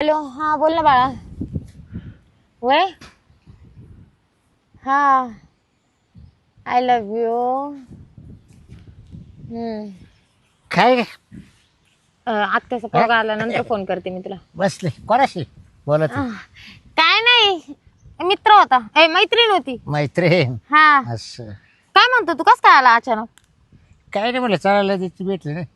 Hello हा बोल ना बाळा. वय? हा. आय लव यू काय आत्याचा पोरगा आल्यानंतर फोन करते मी तुला. बसले. कोणाशी? बोलत आह, काय नाही. मित्र होता. ए मैत्रीण होती. मैत्रीण? हा. असं. काय म्हणतो तू? कस काय आला अचानक? काय नाही म्हणलं चालायला तिची भेटली नाही.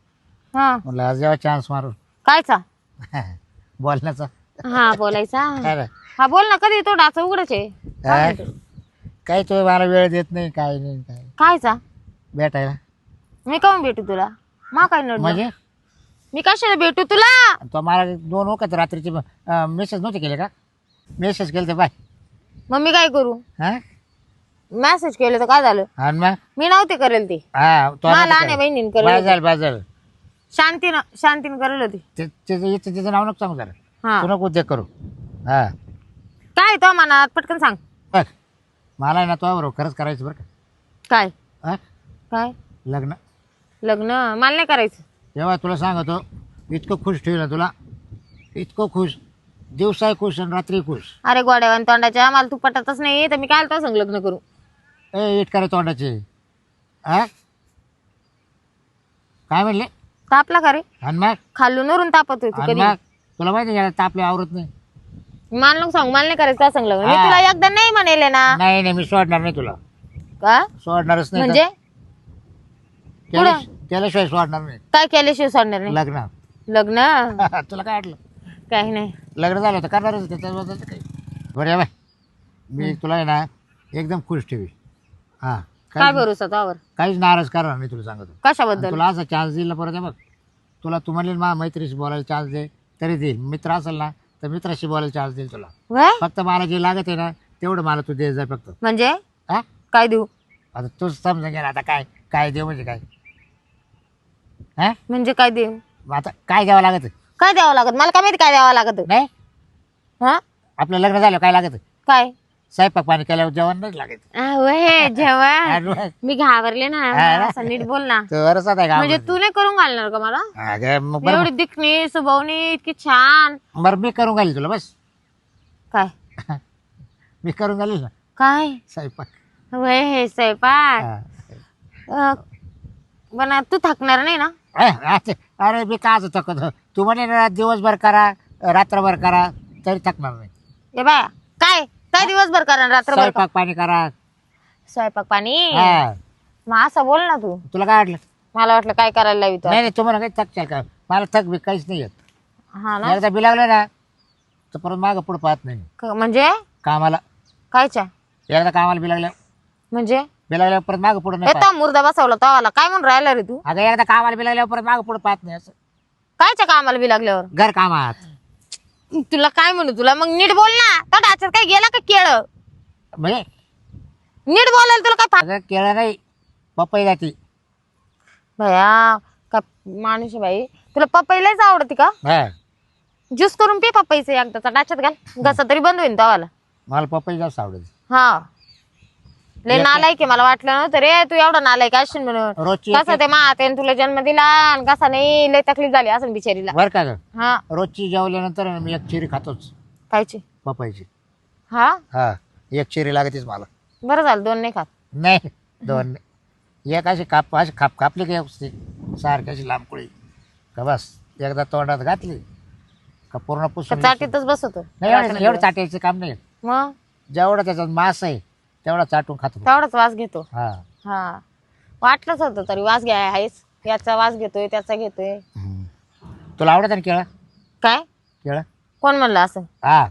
हा. म्हणलं आज जेव्हा चान्स मारू कायचा? बोलण्याचा. हा बोलायचा? हा बोल ना कधी तो डाचा उघडच आहे. काय काय? म्हणतो? काय तो मला वेळ देत नाही काय नाही काय कायचा? भेटायला. मी काऊन भेटू तुला? मा काय नडलं? म्हणजे? मी कशाला भेटू तुला? तो मला दोन वखत रात्रीचे मेसेज नव्हते केले का? मेसेज केले ते बाय. मग मी काय करू? हा? मेसेज केलं तर काय झालं? आणि मग? मी नव्हते करेल ते. हा तो मला बहिणीने करेल बाजल बाजल शांतीनं शांतीनं करेल होती. ते- त्याचं याचं नाव नको सांगू जरा. हा. तू नको उद्योग करू. हा. काय तो मनात? पटकन सांग. बघ मला आहे ना तो बरोबर खरंच करायचं बरं काय? हा? काय? लग्न. लग्न? मला नाही करायचं. तेव्हा तुला सांगतो इतकं खुश ठेवलं तुला. इतकं खुश. दिवसाही खुश आणि रात्री खुश. अरे गोड्यावान तोंडाच्या मला तू पटतच नाही तर मी काय तो संग लग्न करू? ए इटकारे तोंडाचे. हा? काय म्हणले? तापला का रे? आणि मग? खाल्लून वरून तापत होती आणि कधी. मग? तुला माहिती आहे तापले आवरत नाही. मला नको सांग मला नाही करायचं संग लग्न मी हा. तुला एकदा नाही म्हणेले ना. नाही नाही मी सोडणार नाही तुला. का? सोडणारच नाही म्हणजे? त्याला- त्याल्याशिवाय सोडणार नाही. काय केल्याशिवाय सोडणार नाही? लग्न. लग्न? तुला काय वाटलं? काही नाही. लग्न झालं तर करणारच त्याच्याबद्दल काही. बरं बाय. मी तुला आहे ना एकदम खुश ठेवी हां. काय काही भरोसा त्यावर? काहीच नाराज करणार नाही तुला सांगतो. आणि कशाबद्दल तुला असा चान्स दिला परत हे बघ. तुला तू म्हणले मा मैत्रीशी बोलायला चान्स दे तरी दे. मित्र असेल ना तर मित्राशी बोलायला चान्स देईल तुला. फक्त मला जे लागत आहे ना तेवढं मला तू दे जा फक्त. म्हणजे? हा? काय देऊ? आता तूच समजा घे ना आता काय काय देऊ म्हणजे काय? हा? म्हणजे काय देऊ? मग आता काय द्यावं लागत? काय द्यावं लागत? मला काय माहिती काय द्यावं लागत? नाही? हा? आपलं लग्न झालं काय लागत? काय? स्वयंपाक पाणी केल्यावर जेवण नाही लागत. जेव्हा अरे वा. मी घाबरले ना हा. असं नीट बोल ना. म्हणजे तू नाही करून घालणार का मला? अगं, मग बरं एवढी दिखणी सुबवणी इतकी छान. बरं मी करून घालील तुला बस. काय? मी करून घालील ना. काय? स्वयंपाक. वय हे स्वयंपाक. हा. अ, पण तू थकणार नाही ना? अ, अरे अरे मी का थकत? तू म्हणे ना दिवसभर करा रात्रभर करा तरी थकणार नाही. ए बाया काय दिवसभर करणार? रात्रभर का? स्वयंपाक पाणी करा. स्वयंपाक पाणी? हा. मग असं बोल ना तू. तुला काय वाटलं? मला वाटलं काय करायला लावी नाही नाही तुम्हाला काही थकचाल का? मला थक बी काहीच नाही येत. हा ना? एकदा बिलावलं ना तर परत मागं पुढं पाहत नाही मी. क- म्हणजे? कामाला. कायच्या? एकदा कामाला बिलावलं म्हणजे? बिलावल्या परत मागं पुढं नाही येतो मुर्दा बसवला तवाला. काय म्हणून राहिला रे तू. अगं एकदा कामाला बिलावल्यावर परत मागं पुढं पाहत नाही असं. कायच्या कामाला बी लागल्यावर? घर कामात. तुला काय म्हणू तुला मग नीट बोल ना. तो डाचर काय गेला का केळ? म्हणजे नीट बोलायला तुला काय फा- केळं नाही पपई जाती. भया का माणूस आहे बाई. तुला पपईलाच आवडते का? हा. ज्यूस करून पी पपईचं एकदाचा. डाच्यात घाल. घसा तरी बंद होईल तवाला. मला पपई जास्त आवडते. हा. लय नालायक आहे मला वाटलं. नव्हतं रे तू एवढा नालायक असशील म्हणून. रोजची कसं ते मातेन तुला जन्म दिला आणि कसा नाही लय तकलीफ झाली असं बिचारीला. बर का ग? हा. रोजची जेवल्यानंतर ना मी एक चिरी खातोच. कायची पपईची. हा? हा. एक चिरी लागतेच मला. बरं झालं दोन नाही खात. नाही दोन नाही. एक अशी काप अशी खाप कापली का व्यवस्थित सारखी अशी लांबकुळी का बस एकदा तोंडात घातली का पूर्ण का पुसून चाटीतच बसतो नाही एवढं एवढं चाटायचं काम नाही. मग? जेवढा त्याच्यात मास आहे तेवढा चाटून खातो तेवढाच वास घेतो. हा. हा. वाटलंच होतं तरी वास घ्याय आहेस याचा वास घेतोय त्याचा घेतोय. हम्म. तुला आवडत ना केळं? काय? केळं? कोण म्हणलं असं? हा.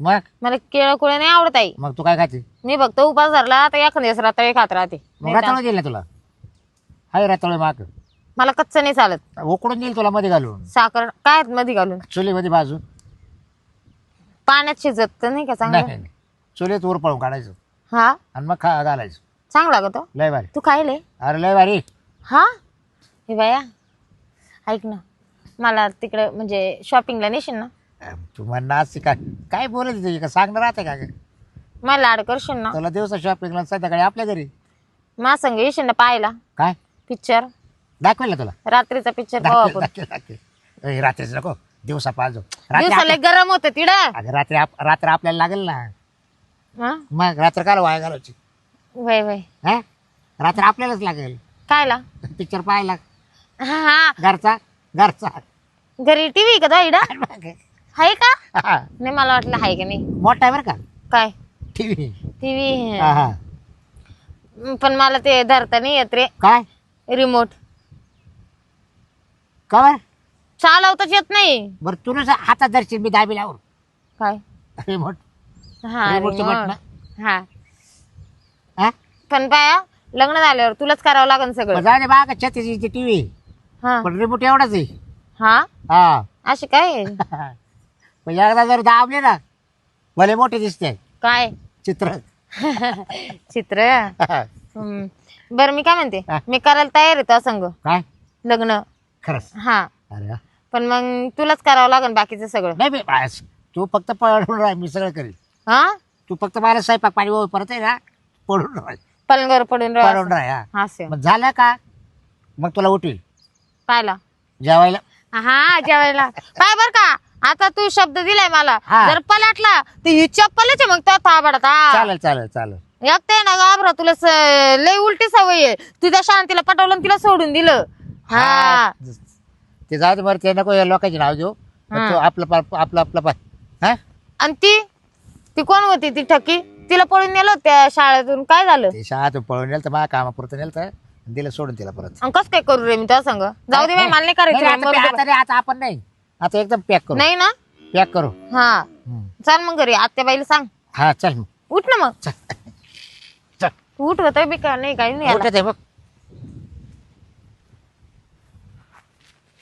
मग? मला केळं कुळे नाही आवडत आई. मग तू काय खाते? मी फक्त उपास धरला तर एखाद दिवस रात्री खात राहते. मग रताळं दिलं तुला? हाय रताळे माग. मला कच्च नाही चालत. उकडून देईल तुला मध्ये घालून? साखर काय मध्ये घालून? चुलीमध्ये भाजून? पाण्यात शिजत तर नाही का चांगलं? नाही, नाही. चुलीत वर पळून काढायचं. हा? आणि मग खा घालायचं. चांगला लागतो लय भारी. तू खायले? अरे लय भारी. हा? हे बाया ऐक ना. मला तिकडे म्हणजे शॉपिंगला नेशील ना? अं, तू म्हणणं असते काय काय बोलत तुझी का सांगणार राहते का ग? मला लाड करशील ना? तुला दिवसा शॉपिंगला संध्याकाळी आपल्या घरी. मा संग येशील ना पाहायला? काय? पिक्चर दाखवेल ना तुला. रात्रीचा पिक्चर पाहू दाखवेल आपण. दाखवेल दाखवेल ए, रात्रीच नको. दिवसा पाहिजे. रात्री दिवसाला आप- गरम होत तिड. अगं, रात्री आप- रात्र आपल्याला लागेल ना. हा? मग रात्र काल वाया घालायची वय वय. हा? रात्र आपल्यालाच लागेल. कायला? पिक्चर पाहायला. हा हा. घरचा घरचा. घरी टीव्ही का तो इडा? आहे का? हा. नाही मला वाटलं आहे का नाही. मोठा आहे बरं का? काय? टीव्ही. टीव्ही पण मला ते धरता नाही येत रे. काय? रिमोट. कवर चालवताच येत नाही. बरं तुला हातात दर्शन मी दाबी लावून. काय? रिमोट. हा रिमोटचं. हा. हा? पण पाया लग्न झाल्यावर तुलाच करावं लागेल सगळं. पण जाऊ दे बागा छत्तीस टीव्ही. हा. पण रिमोट एवढाच आहे. हा? हा. असे काय? पण एकदा जर दाबले ना भले मोठे दिसते. काय? चित्र. चित्र? हम्म. बरं मी काय म्हणते? हा. मी करायला तयार आहे त्या संग. काय? लग्न. खरंच? हा. अरे वा. पण मग तुलाच करावं लागेल बाकीचं सगळं. नाही मी बस, तू फक्त पडून राह मी सगळं करीन. हा? तू फक्त मला स्वयंपाक पाणी ओ परत आहे ना पडून राह. पलंगावर पडून पडून राहा हा. मग झालं का? मग तुला उठवील पाहिला. जेवायला? हा जेवायला. पाय बर का आता तू शब्द दिलाय मला. हा. जर पलटला तर ही चप्पलच आहे मग तो. थाबडत चालेल चालेल चालेल. एकटे ना घाबरा तुला स- लय उलटी सवय आहे. तुझ्या शांतीला पटवलं आणि तिला सोडून दिलं. हा. हा. ते जाऊ दे बरं ते नको या लोकांचे नाव देऊ हा. तू आपलं पा- आपलं आपलं पाय. हा? आणि ती? ती कोण होती? ती ठकी? तिला पळून नेलं त्या शाळेतून? काय झालं? ते शाळेतून पळून नेलं तर माझ्या कामापुरतं नेलं तर दिलं सोडून तिला परत. आणि कस काय करू रे मी त्या संग? जाऊ दे बाई, मला नाही नाही, करायचं आता- आता नाही, आता आपण नाही. आता एकदम पॅक करू. नाही ना? पॅक करू. हा. हम्म. चल मग घरी आत्या बाईला सांग. हा चल मग. उठ ना मग. चल. चल. तू उठ होत बी का नाही काही नाही आहे बघ.